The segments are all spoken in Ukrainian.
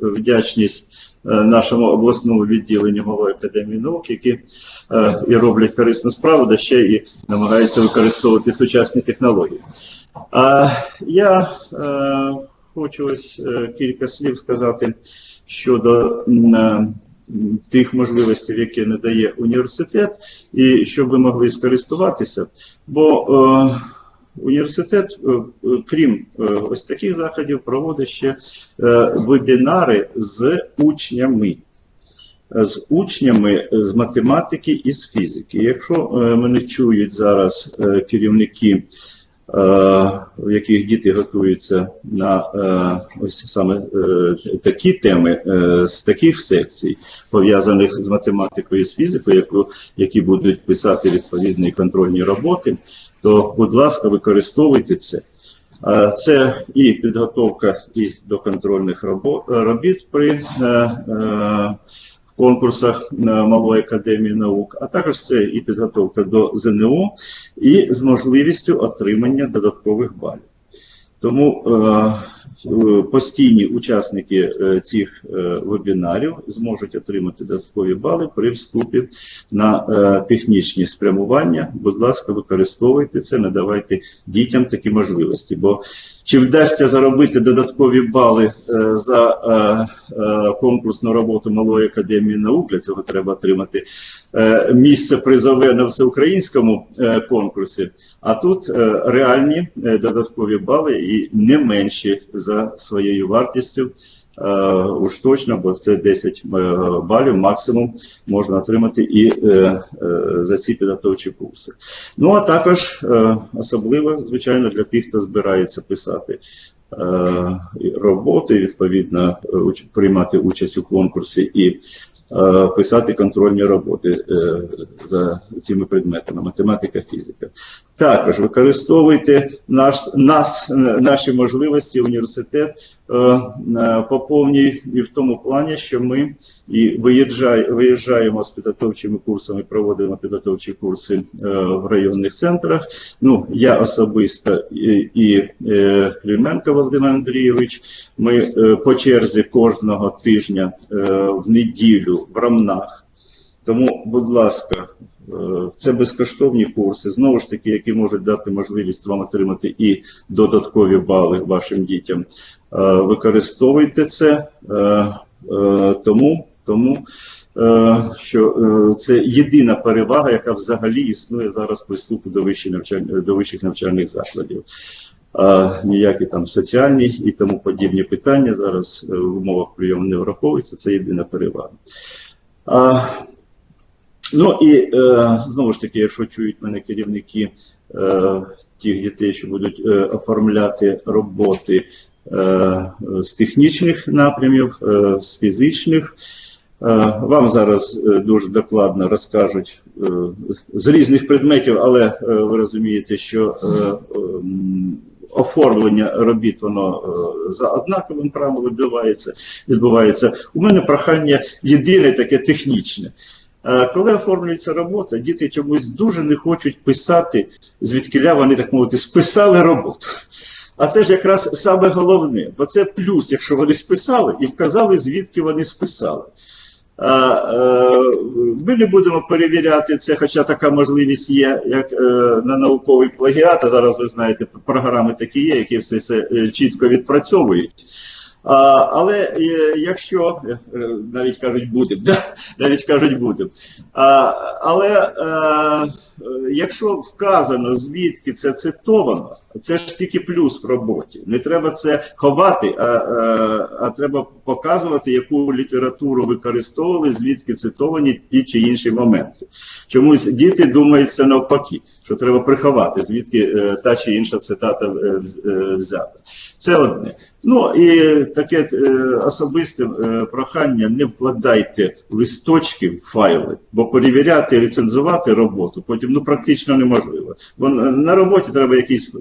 вдячність е, нашому обласному відділенню Малої академії наук, які е, і роблять корисну справу, да ще і намагаються використовувати сучасні технології. А я е, хочу ось кілька слів сказати щодо тих можливостей, які надає університет, і щоб ви могли скористуватися. Бо е, університет, е, е, крім е, ось таких заходів, проводить ще вебінари з учнями. З учнями з математики і з фізики. Якщо мене чують зараз керівники, в яких діти готуються на е, ось саме е, такі теми е, з таких секцій, пов'язаних з математикою і з фізикою, які будуть писати відповідні контрольні роботи, то, будь ласка, використовуйте це. Е, Це і підготовка і до контрольних робіт при е, е, конкурсах Малої академії наук, а також це і підготовка до ЗНО, і з можливістю отримання додаткових балів. Тому е, е, постійні учасники е, цих вебінарів зможуть отримати додаткові бали при вступі на технічні спрямування. Будь ласка, використовуйте це, надавайте дітям такі можливості. Бо чи вдасться заробити додаткові бали за конкурсну роботу Малої академії наук? Для цього треба отримати місце призове на всеукраїнському конкурсі. А тут реальні додаткові бали і не менші за своєю вартістю. Е, Уж точно, бо це 10 е, балів максимум можна отримати і е, за ці підготовчі курси. Ну а також особливо, звичайно, для тих, хто збирається писати роботи, відповідно е, приймати участь у конкурсі і е, писати контрольні роботи е, за цими предметами математика, фізика. Також використовуйте наш, нас, е, наші можливості, університет е, е, по повній і в тому плані, що ми і виїжджаємо з підготовчими курсами, проводимо підготовчі курси е, в районних центрах. Ну, я особисто і, е, Клименко Володимир Андрійович. Ми е, по черзі кожного тижня е, в неділю в Рамнах. Тому, будь ласка, е, це безкоштовні курси, знову ж таки, які можуть дати можливість вам отримати і додаткові бали вашим дітям. Використовуйте це, тому, тому що це єдина перевага, яка взагалі існує зараз при вступу до навчальних, до вищих навчальних закладів. А ніякі там соціальні і тому подібні питання зараз е, в умовах прийому не враховуються. Це єдина перевага. А, ну і е, знову ж таки, якщо чують мене керівники е, тих дітей, що будуть е, оформляти роботи е, з технічних напрямів, е, з фізичних. Е, Вам зараз е, дуже докладно розкажуть е, з різних предметів, але е, ви розумієте, що е, оформлення робіт воно е, за однаковим правилом відбувається. відбувається. У мене прохання єдине таке технічне. Е, Коли оформлюється робота, діти чомусь дуже не хочуть писати, звідкиля вони, так мовити, списали роботу. А це ж якраз саме головне, бо це плюс, якщо вони списали і вказали, звідки вони списали. Е, Ми не будемо перевіряти це, хоча така можливість є, як е, на науковий плагіат. А зараз ви знаєте, програми такі є, які все це е, чітко відпрацьовують. А, але е, якщо е, навіть кажуть будемо, да? навіть кажуть будемо. Але е, якщо вказано, звідки це цитовано, це ж тільки плюс в роботі. Не треба це ховати, а, а, а треба показувати, яку літературу використовували, звідки цитовані ті чи інші моменти. Чомусь діти думають це навпаки, що треба приховати, звідки та чи інша цитата вз- взята. Це одне. Ну і таке е, особисте е, прохання: не вкладайте листочки в файли, бо перевіряти і рецензувати роботу потім ну практично неможливо. Бо на на роботі треба якісь е,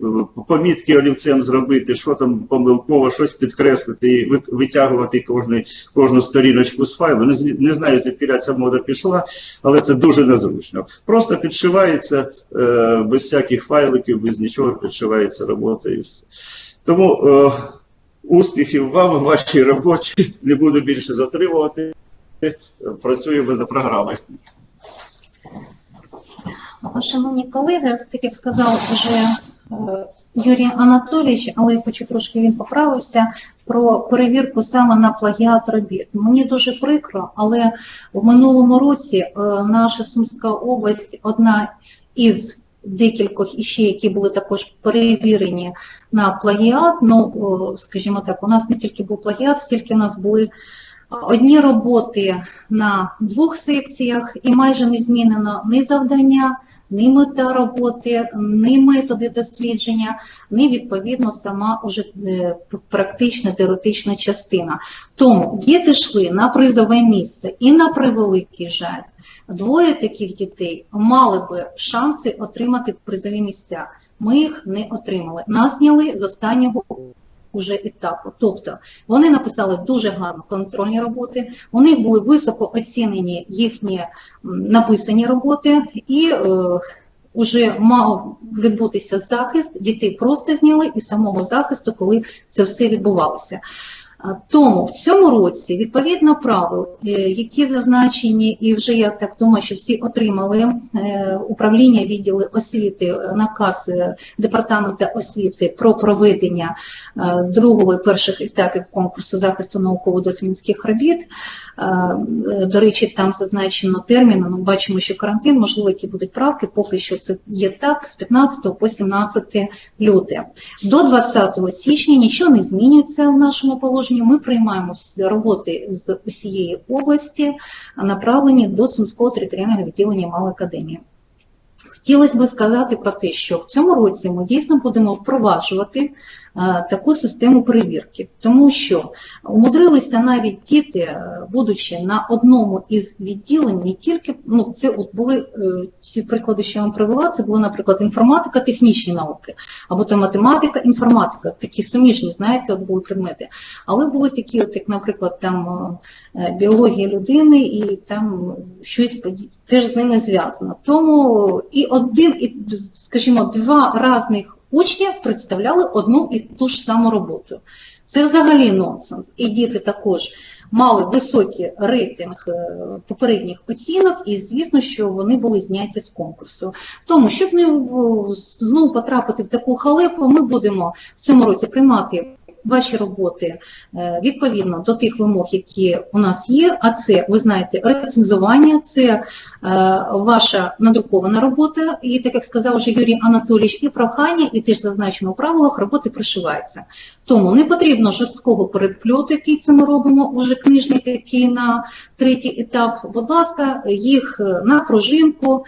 помітки олівцем зробити, що там помилково, щось підкреслити і витягувати кожний, кожну сторіночку з файлу. Не, не знаю, звідки ця мода пішла, але це дуже незручно. Просто підшивається е, без всяких файликів, без нічого підшивається робота і все. Тому е, Успіхів вам у вашій роботі. Не буду більше затримувати. Працюємо за програмою. Шановні колеги, так як сказав вже е, Юрій Анатолійович, але я хочу трошки він поправився про перевірку саме на плагіат робіт. Мені дуже прикро, але в минулому році е, наша Сумська область одна із декількох іще, які були також перевірені на плагіат. Ну, скажімо так, у нас не стільки був плагіат, стільки у нас були одні роботи на двох секціях, і майже не змінено ні завдання, ні мета роботи, ні методи дослідження, ні відповідно сама уже е, практична теоретична частина. Тому діти йшли на призове місце і на превеликий жаль. Двоє таких дітей мали би шанси отримати призові місця. Ми їх не отримали. Нас зняли з останнього уже етапу. Тобто вони написали дуже гарно контрольні роботи, у них були високо оцінені їхні написані роботи, і е, вже мав відбутися захист, дітей просто зняли із самого захисту, коли це все відбувалося. Тому в цьому році, відповідно правил, е, які зазначені, і вже я так думаю, що всі отримали е, управління відділи освіти, е, наказ департаменту освіти про проведення другого і перших етапів конкурсу захисту науково-дослідницьких робіт. Е, До речі, там зазначено термін, ну, бачимо, що карантин, можливо, які будуть правки, поки що це є так, з 15 по 17 люте. До 20 січня нічого не змінюється в нашому положенні. Ми приймаємо роботи з усієї області, направлені до Сумського територіального відділення Малої академії. Хотілося б сказати про те, що в цьому році ми дійсно будемо впроваджувати таку систему перевірки, тому що умудрилися навіть діти, е, будучи на одному із відділень, не тільки ну це от були е, ці приклади, що я вам привела. Це були, наприклад, інформатика, технічні науки, або то математика, інформатика, такі суміжні, знаєте, от були предмети. Але були такі, от як, наприклад, там е, біологія людини, і там щось теж з ними зв'язано. Тому і один, і, скажімо, два різних учня представляли одну і ту ж саму роботу. Це взагалі нонсенс. І діти також мали високий рейтинг е, попередніх оцінок, і звісно, що вони були зняті з конкурсу. Тому, щоб не знову потрапити в таку халепу, ми будемо в цьому році приймати ваші роботи е, відповідно до тих вимог, які у нас є. А це, ви знаєте, рецензування, це е, ваша надрукована робота, і так як сказав вже Юрій Анатолійович, і прохання, і теж зазначено у правилах, роботи пришиваються. Тому не потрібно жорсткого перепльоту, який це ми робимо, уже книжний такий на третій етап. Будь ласка, їх е, на пружинку.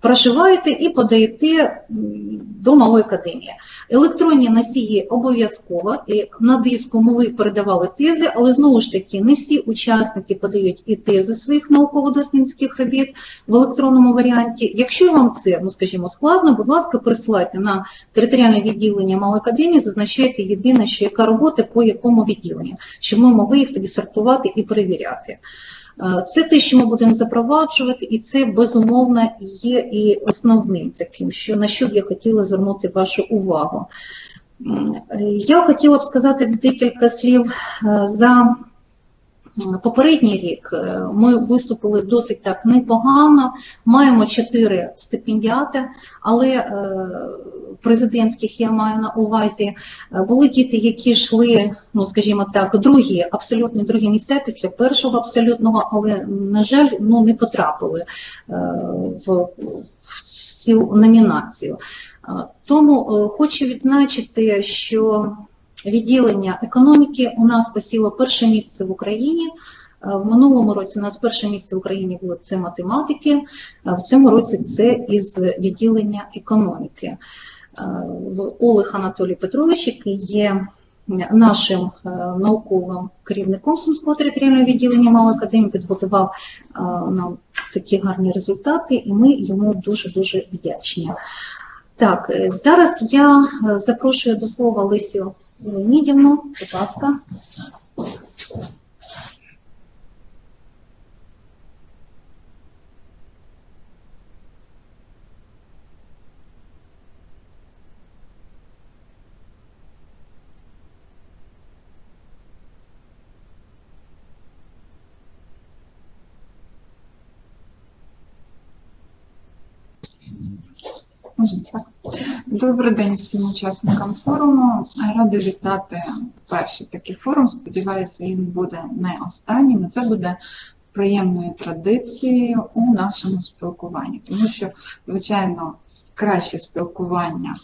Е, Прошиваєте і подаєте до малої академії. Електронні носії обов'язково. І На диску ми передавали тези, але знову ж таки не всі учасники подають і тези своїх науково-дослідницьких робіт в електронному варіанті. Якщо вам це, ну скажімо, складно, будь ласка, присилайте на територіальне відділення малої академії, зазначайте єдине, що яка робота по якому відділенню, щоб ми могли їх тоді сортувати і перевіряти. Е, Це те, що ми будемо запроваджувати, і це безумовно є і основним таким, що на що б я хотіла звернути вашу увагу. Е, Я хотіла б сказати декілька слів е, за попередній рік. Е, Ми виступили досить так непогано. Маємо чотири стипендіати, але е, президентських я маю на увазі. Е, Були діти, які йшли, ну скажімо так, другі, абсолютно другі місця після першого абсолютного, але, на жаль, ну не потрапили в, цю номінацію. Тому хочу відзначити, що відділення економіки у нас посіло перше місце в Україні. Е, В минулому році у нас перше місце в Україні було це математики, а в цьому році це із відділення економіки. Е, Олег Анатолій Петрович, який є нашим е, науковим керівником Сумського територіального відділення Малої академії, підготував е, нам такі гарні результати, і ми йому дуже-дуже вдячні. Так, е, зараз я е, запрошую до слова Лесю Леонідівну, будь ласка. Добрий день всім учасникам форуму. Рада вітати перший такий форум. Сподіваюся, він буде не останнім. Це буде приємною традицією у нашому спілкуванні, тому що, звичайно, краще спілкування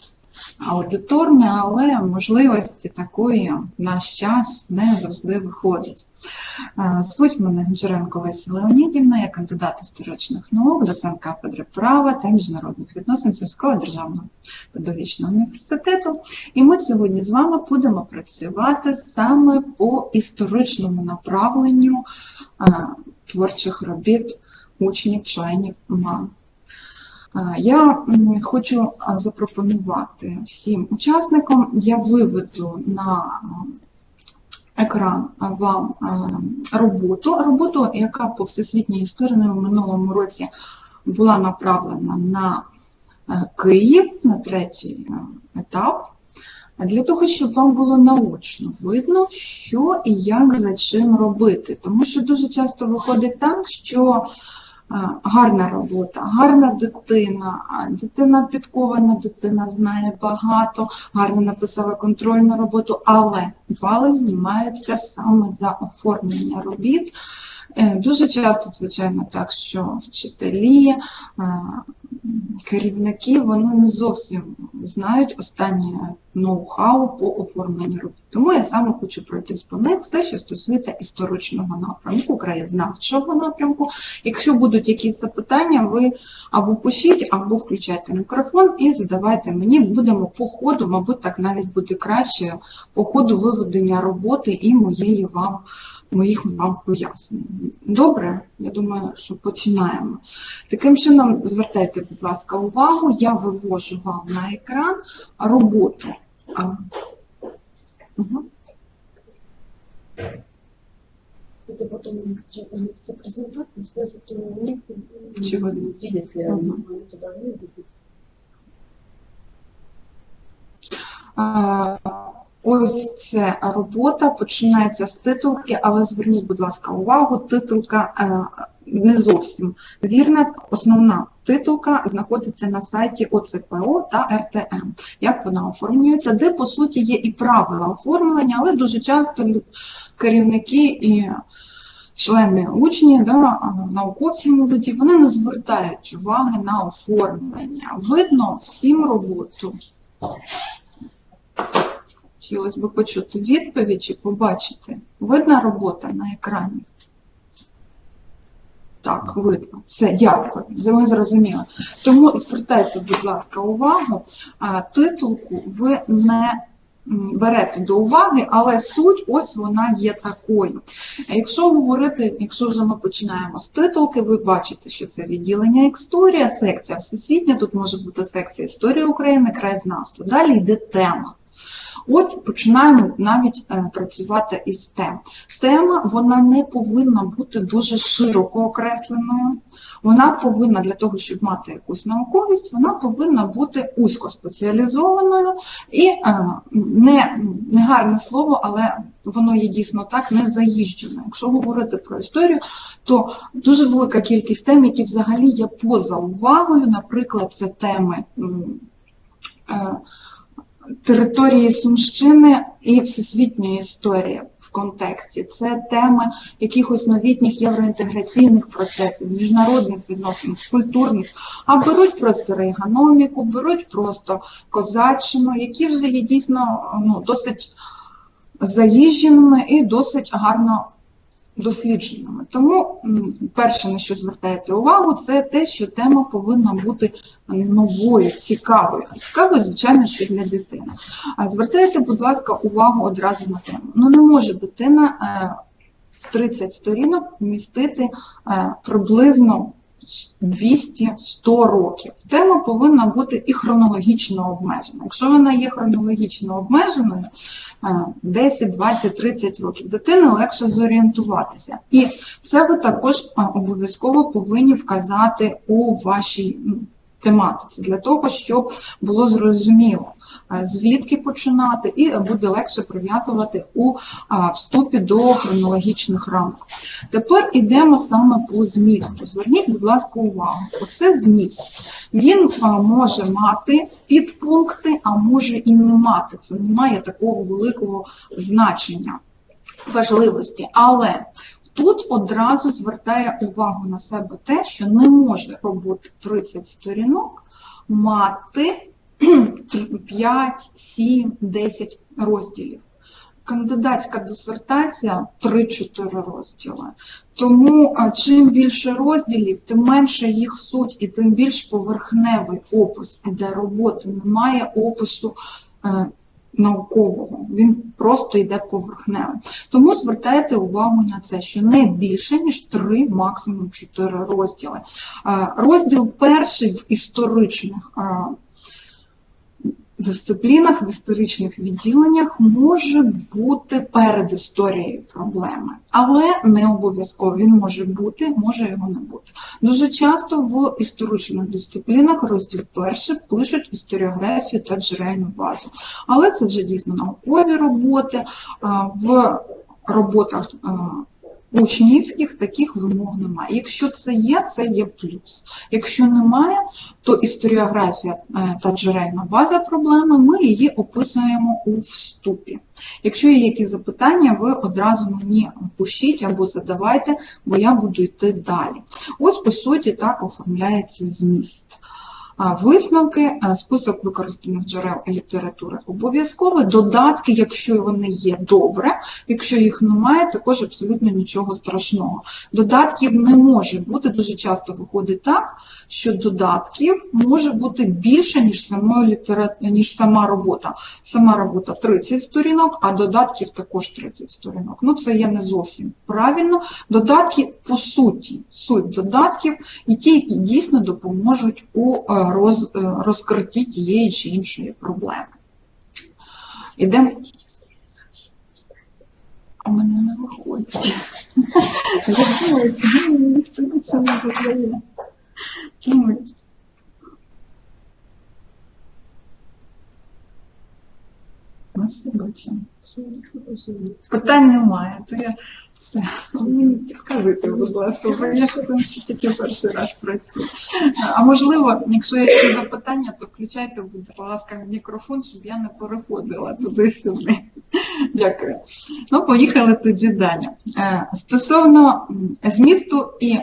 аудиторне, але можливості такої в наш час не завжди виходить. Е, Звуть мене Гончаренко Леся Леонідівна, я кандидат історичних наук, доцент кафедри права та міжнародних відносин Сільського державного педагогічного університету. І ми сьогодні з вами будемо працювати саме по історичному направленню е, творчих робіт учнів, членів МАН. Я хочу запропонувати всім учасникам, я виведу на екран вам роботу, роботу, яка по всесвітній історії в минулому році була направлена на Київ, на третій етап, для того, щоб вам було наочно видно, що і як за чим робити. Тому що дуже часто виходить так, що гарна робота, гарна дитина, дитина підкована, дитина знає багато, гарно написала контрольну роботу, але бали знімаються саме за оформлення робіт. Е, Дуже часто, звичайно, так, що вчителі, е, керівники, вони не зовсім знають останнє ноу-хау по оформленню робіт. Тому я саме хочу пройтись по них все, що стосується історичного напрямку, краєзнавчого напрямку. Якщо будуть якісь запитання, ви або пишіть, або включайте мікрофон і задавайте мені. Будемо по ходу, мабуть, так навіть буде краще по ходу виведення роботи і моєї вам, моїх вам пояснень. Добре, я думаю, що починаємо. Таким чином, звертайте, будь ласка, увагу, я вивожу вам на екран роботу. А, угу. Это потом это презентация, спросят, то у них Чего не видят ли Ага. они туда выйдут. А, Ось це робота починається з титулки, але зверніть, будь ласка, увагу, титулка е, не зовсім вірна. Основна титулка знаходиться на сайті ОЦПО та РТМ. Як вона оформлюється, де по суті є і правила оформлення, але дуже часто керівники і члени учні, да, науковці молоді, вони не звертають уваги на оформлення. Видно всім роботу. Хотілося б почути відповідь чи побачити. Видна робота на екрані? Так, видно. Все, дякую. Ми зрозуміли. Тому звертайте, будь ласка, увагу. Титулку ви не берете до уваги, але суть ось вона є такою. Якщо говорити, якщо вже ми починаємо з титулки, ви бачите, що це відділення історія, секція всесвітня, тут може бути секція історії України, краєзнавство. Далі йде тема. От починаємо навіть е, працювати із тем. Тема вона не повинна бути дуже широко окресленою. Вона повинна для того, щоб мати якусь науковість, вона повинна бути узько спеціалізованою і е, не, не гарне слово, але воно є дійсно так не заїжджено. Якщо говорити про історію, то дуже велика кількість тем, які взагалі є поза увагою. Наприклад, це теми. Території Сумщини і всесвітньої історії в контексті. Це теми якихось новітніх євроінтеграційних процесів, міжнародних відносин, культурних, а беруть просто рейганоміку, беруть просто козаччину, які вже є дійсно ну, досить заїждженими і досить гарно дослідженими. Тому перше, на що звертаєте увагу, це те, що тема повинна бути новою, цікавою. Цікавою, звичайно, що для дитини. Звертайте, будь ласка, увагу одразу на тему. Ну не може дитина е, в 30 сторінок вмістити е, приблизно 200-100 років. Тема повинна бути і хронологічно обмежена. Якщо вона є хронологічно обмеженою, е, 10, 20, 30 років дитини легше зорієнтуватися. І це ви також е, обов'язково повинні вказати у вашій тематиці, для того, щоб було зрозуміло, е, звідки починати, і буде легше прив'язувати у вступі до хронологічних рамок. Тепер йдемо саме по змісту. Зверніть, будь ласка, увагу. Оце зміст. Він може мати підпункти, а може і не мати. Це не має такого великого значення важливості. Але тут одразу звертає увагу на себе те, що не може роботи 30 сторінок мати 5, 7, 10 розділів. Кандидатська дисертація 3-4 розділи. Тому чим більше розділів, тим менше їх суть і тим більш поверхневий опис іде роботи. Немає опису е, наукового, він просто йде поверхневим. Тому звертайте увагу на це, що не більше, ніж три, максимум чотири розділи. Е, Розділ перший в історичних е, дисциплінах, в історичних відділеннях може бути перед історією проблеми, але не обов'язково він може бути, може його не бути. Дуже часто в історичних дисциплінах розділ перший пишуть історіографію та джерельну базу. Але це вже дійсно наукові роботи. В роботах учнівських таких вимог немає. Якщо це є, це є плюс. Якщо немає, то історіографія е, та джерельна база проблеми, ми її описуємо у вступі. Якщо є якісь запитання, ви одразу мені пишіть або задавайте, бо я буду йти далі. Ось, по суті, так оформляється зміст. Висновки, список використаних джерел літератури обов'язково, додатки, якщо вони є добре, якщо їх немає, також абсолютно нічого страшного. Додатків не може бути, дуже часто виходить так, що додатків може бути більше, ніж, самої літера... ніж сама робота. Сама робота 30 сторінок, а додатків також 30 сторінок. Ну, це є не зовсім правильно. Додатки по суті, суть додатків і ті, які дійсно допоможуть у е, роз, е, розкритті тієї чи іншої проблеми. Ідемо. А мене не виходить. Питань немає, то я все. Мені підказуйте, будь ласка, бо я там ще тільки перший раз працюю. А можливо, якщо є якісь запитання, то включайте, будь ласка, мікрофон, щоб я не переходила туди-сюди. Дякую. Ну, поїхали тоді далі. Е, Стосовно змісту і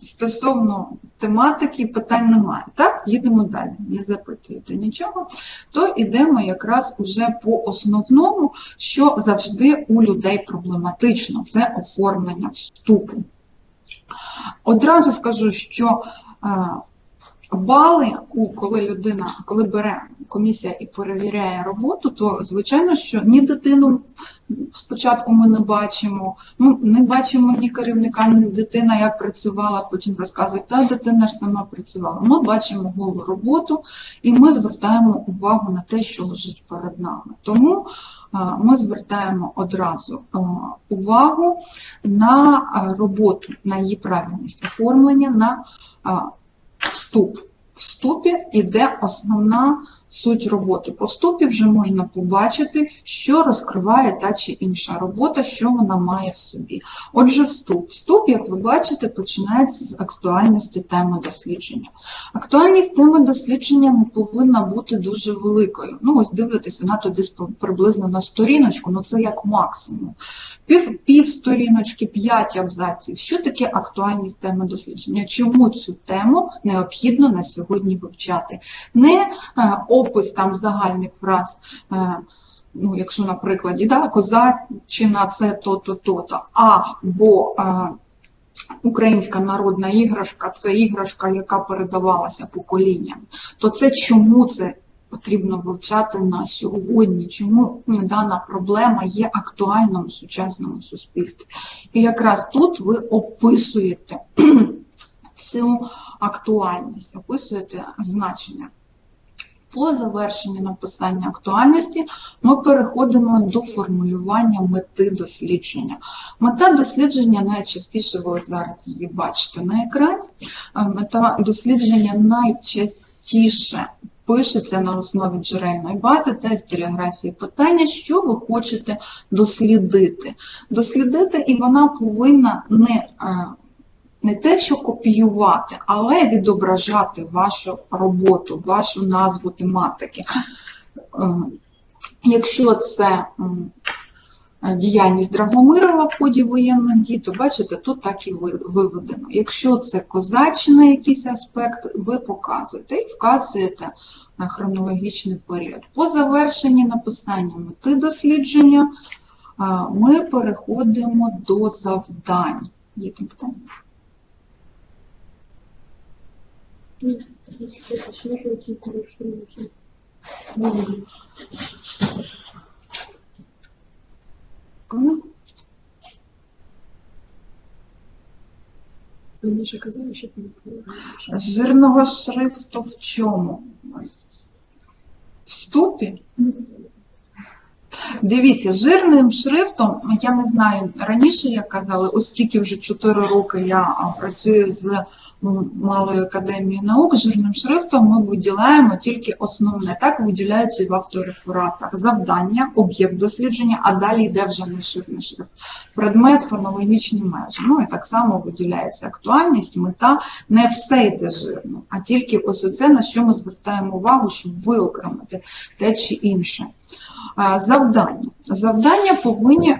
стосовно тематики питань немає. Так, їдемо далі. Не запитуєте нічого. То йдемо якраз уже по основному, що завжди у людей проблематично це оформлення вступу. Одразу скажу, що е, бали, коли людина, коли бере комісія і перевіряє роботу, то звичайно, що ні дитину спочатку ми не бачимо, ну не бачимо ні керівника, ні дитина, як працювала, потім розказують, та дитина ж сама працювала. Ми бачимо голу роботу і ми звертаємо увагу на те, що лежить перед нами. Тому ми звертаємо одразу увагу на роботу, на її правильність оформлення, на вступ. В вступі йде основна суть роботи. По вступі вже можна побачити, що розкриває та чи інша робота, що вона має в собі. Отже, вступ. Вступ, як ви бачите, починається з актуальності теми дослідження. Актуальність теми дослідження не повинна бути дуже великою. Ну, ось дивитися, вона десь приблизно на сторіночку, ну це як максимум. Пів, пів сторіночки, п'ять абзаців. Що таке актуальність теми дослідження? Чому цю тему необхідно на сьогодні вивчати? Не е, опис там загальних фраз. Е, Ну, якщо на прикладі, да, козаччина це то-то, то-то, або е, українська народна іграшка це іграшка, яка передавалася поколінням, то це чому це потрібно вивчати на сьогодні, чому дана проблема є актуальною в сучасному суспільстві. І якраз тут ви описуєте цю актуальність, описуєте значення. По завершенні написання актуальності ми переходимо до формулювання мети дослідження. Мета дослідження найчастіше ви зараз її бачите на екрані. Мета дослідження найчастіше пишеться на основі джерельної бази та історіографії питання, що ви хочете дослідити. Дослідити, і вона повинна не, не те, що копіювати, але відображати вашу роботу, вашу назву тематики. Е, Якщо це е, діяльність Драгомирова в ході воєнних дій, то бачите, тут так і виведено. Якщо це козачний якийсь аспект, ви показуєте і вказуєте на хронологічний період. По завершенні написання мети дослідження ми переходимо до завдань. Є питання? Кому? Же оказались еще не Жирного шрифту в чому? В ступі? Дивіться, жирним шрифтом, я не знаю, раніше як казали, оскільки вже 4 роки я працюю з м, Малою академією наук, жирним шрифтом ми виділяємо тільки основне. Так виділяються в авторефератах. Завдання, об'єкт дослідження, а далі йде вже не жирний шрифт. Предмет, хронологічні межі. Ну і так само виділяється актуальність, мета. Не все йде жирно, а тільки ось оце, на що ми звертаємо увагу, щоб виокремити те чи інше. Завдання. Завдання повинні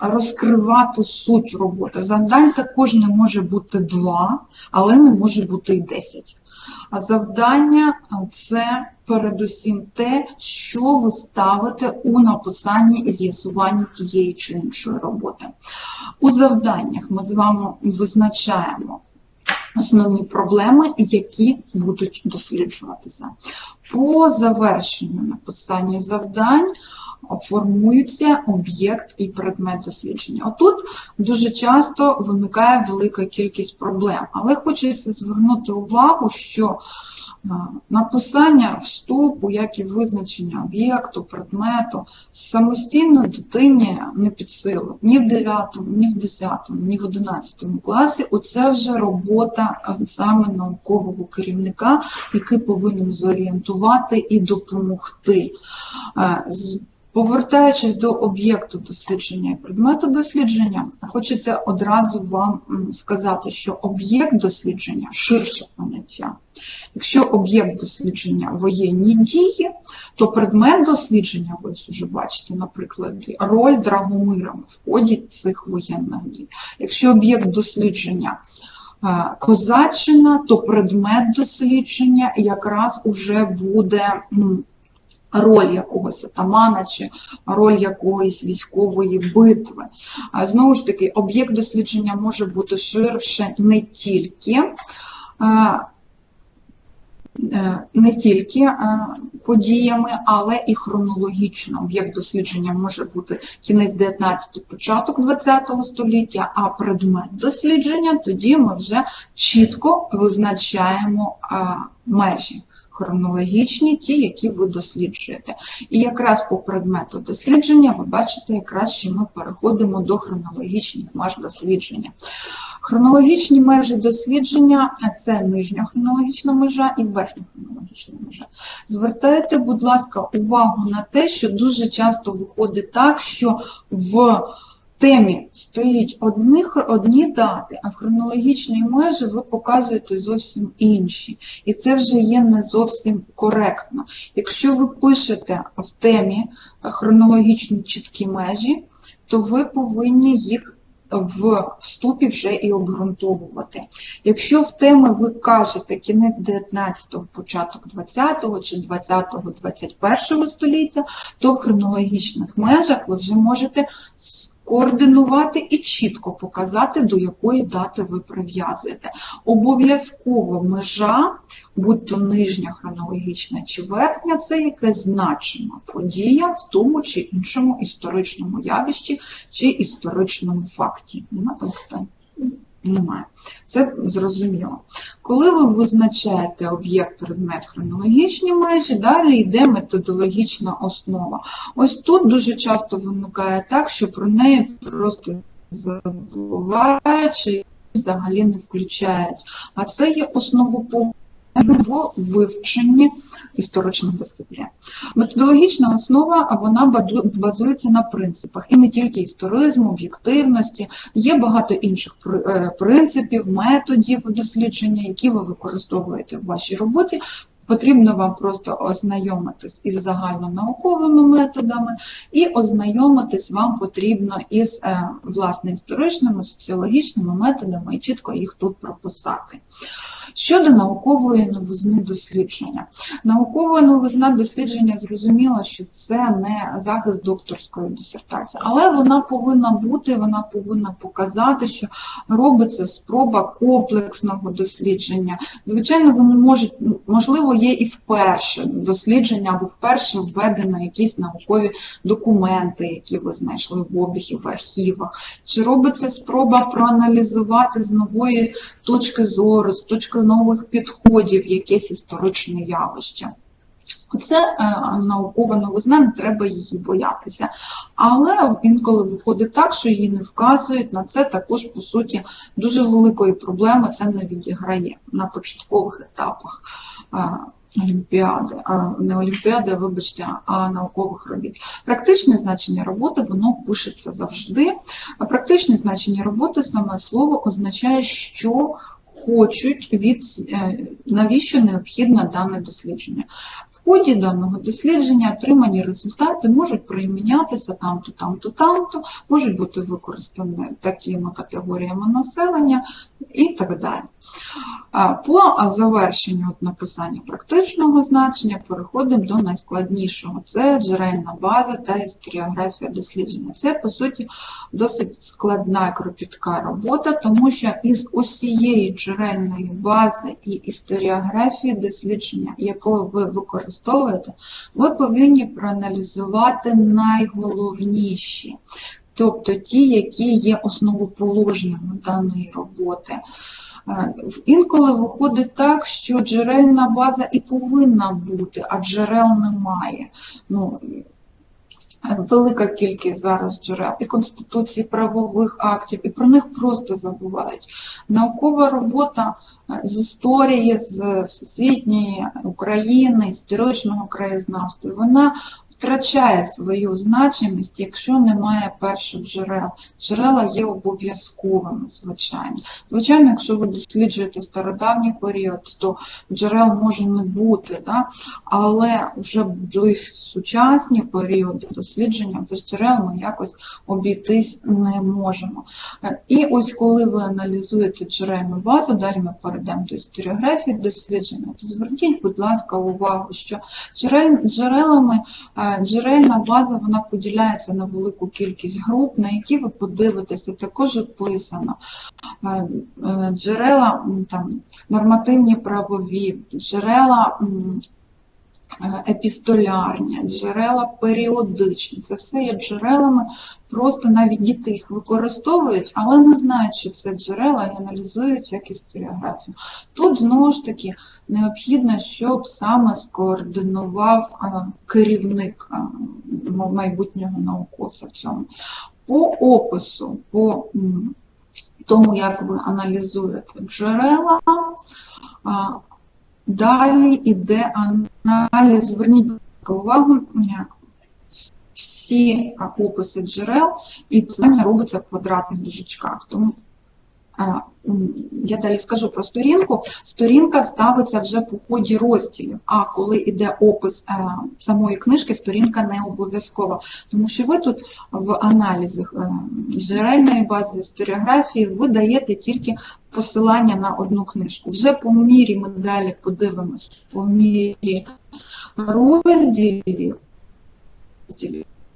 розкривати суть роботи. Завдань також не може бути два, але не може бути і десять. А завдання це передусім те, що ви ставите у написанні і з'ясуванні тієї чи іншої роботи. У завданнях ми з вами визначаємо основні проблеми, які будуть досліджуватися. По завершенню написання завдань формується об'єкт і предмет дослідження. Отут дуже часто виникає велика кількість проблем, але хочеться звернути увагу, що е, написання вступу, як і визначення об'єкту, предмету, самостійно дитині не під силу ні в 9, ні в 10, ні в 11 класі. Оце вже робота е, саме наукового керівника, який повинен зорієнтувати і допомогти. Повертаючись до об'єкту дослідження і предмету дослідження, хочеться одразу вам сказати, що об'єкт дослідження ширше поняття. Якщо об'єкт дослідження воєнні дії, то предмет дослідження, ви уже бачите, наприклад, роль Драгомира в ході цих воєнних дій. Якщо об'єкт дослідження е, козаччина, то предмет дослідження якраз уже буде роль якогось атамана чи роль якоїсь військової битви. Знову ж таки, об'єкт дослідження може бути ширше не тільки. е, Не тільки подіями, але і хронологічно. Об'єкт дослідження може бути кінець 19 початок 20 століття, а предмет дослідження тоді ми вже чітко визначаємо межі хронологічні, ті, які ви досліджуєте. І якраз по предмету дослідження ви бачите, якраз що ми переходимо до хронологічних меж дослідження. Хронологічні межі дослідження це нижня хронологічна межа і верхня хронологічна межа. Звертайте, будь ласка, увагу на те, що дуже часто виходить так, що в темі стоїть одні, одні дати, а в хронологічній межі ви показуєте зовсім інші. І це вже є не зовсім коректно. Якщо ви пишете в темі хронологічні чіткі межі, то ви повинні їх в вступі вже і обґрунтовувати. Якщо в теми ви кажете кінець 19-го, початок 20-го чи 20-го, 21-го століття, то в хронологічних межах ви вже можете скоординувати і чітко показати, до якої дати ви прив'язуєте. Обов'язково межа, будь то нижня хронологічна чи верхня, це якась значима подія в тому чи іншому історичному явищі чи історичному факті. Нема там питань? Немає. Це зрозуміло. Коли ви визначаєте об'єкт, предмет, хронологічні межі, далі йде методологічна основа. Ось тут дуже часто виникає так, що про неї просто забувають чи взагалі не включають. А це є основоположна в вивченні історичних дисциплін. Методологічна основа вона базується на принципах і не тільки історизму, об'єктивності. Є багато інших е, принципів, методів дослідження, які ви використовуєте в вашій роботі. Потрібно вам просто ознайомитись із загальнонауковими методами і ознайомитись вам потрібно із е, власне історичними, соціологічними методами і чітко їх тут прописати. Щодо наукової новизни дослідження. Наукова новизна дослідження зрозуміло, що це не захист докторської дисертації, але вона повинна бути, вона повинна показати, що робиться спроба комплексного дослідження. Звичайно, вони можуть, можливо, є і вперше дослідження або вперше введено якісь наукові документи, які ви знайшли в обігі в архівах. Чи робиться спроба проаналізувати з нової точки зору, з точки нових підходів якесь історичне явище. Це е, наукова новизна, не треба її боятися. Але інколи виходить так, що її не вказують на це також, по суті, дуже великої проблеми це не відіграє на початкових етапах олімпіади, а не олімпіади, вибачте, а наукових робіт. Практичне значення роботи воно пишеться завжди. А практичне значення роботи саме слово означає, що хочуть від е, навіщо необхідне дане дослідження. Ході даного дослідження отримані результати можуть примінятися там-то, там-то, там-то, можуть бути використані такими категоріями населення і так далі. По завершенню от написання практичного значення переходимо до найскладнішого. Це джерельна база та історіографія дослідження. Це, по суті, досить складна і кропітка робота, тому що із усієї джерельної бази і історіографії дослідження, яку ви використовуєте, ви повинні проаналізувати найголовніші, тобто ті, які є основоположними даної роботи. Е, Інколи виходить так, що джерельна база і повинна бути, а джерел немає. Ну, велика кількість зараз джерел і конституції правових актів, і про них просто забувають. Наукова робота е, з історії, з всесвітньої України, історичного краєзнавства, вона втрачає свою значимість, якщо немає перших джерел. Джерела є обов'язковими, звичайно. Звичайно, якщо ви досліджуєте стародавній період, то джерел може не бути, да? але вже близько сучасні періоди дослідження без джерел ми якось обійтись не можемо. Е, І ось коли ви аналізуєте джерельну базу, далі ми перейдемо до історіографії дослідження, то зверніть, будь ласка, увагу, що джерелами е, джерельна база вона поділяється на велику кількість груп, на які ви подивитеся, також описано. Е, е, Джерела там, нормативні правові, джерела епістолярні, джерела періодичні. Це все є джерелами, просто навіть діти їх використовують, але не знають, що це джерела і аналізують як історіографію. Тут знову ж таки необхідно, щоб саме скоординував е, керівник е, майбутнього науковця в цьому. По опису, по тому, як ви аналізуєте джерела, далі йде аналіз. Зверніть увагу, е, всі описи джерел і писання робиться в квадратних дужечках. Тому я далі скажу про сторінку. Сторінка ставиться вже по ході розділів, а коли йде опис е, самої книжки, сторінка не обов'язкова. Тому що ви тут в аналізах е, джерельної бази історіографії ви даєте тільки посилання на одну книжку. Вже по мірі ми далі подивимось, по мірі розділів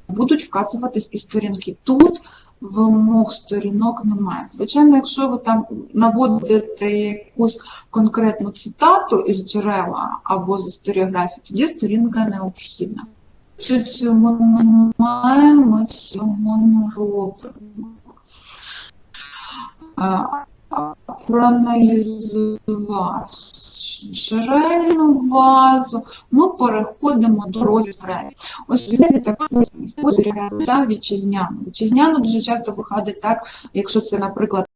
будуть вказуватись і сторінки. Тут вимог сторінок немає. Звичайно, якщо ви там наводите якусь конкретну цитату із джерела або з історіографії, тоді сторінка необхідна. Якщо цього немає, ми цього не робимо. Проаналізувати джерельну базу, ми переходимо до розділу. Ось візьмемо таку історію та вітчизняну. Вітчизняну дуже часто виходить так, якщо це, наприклад,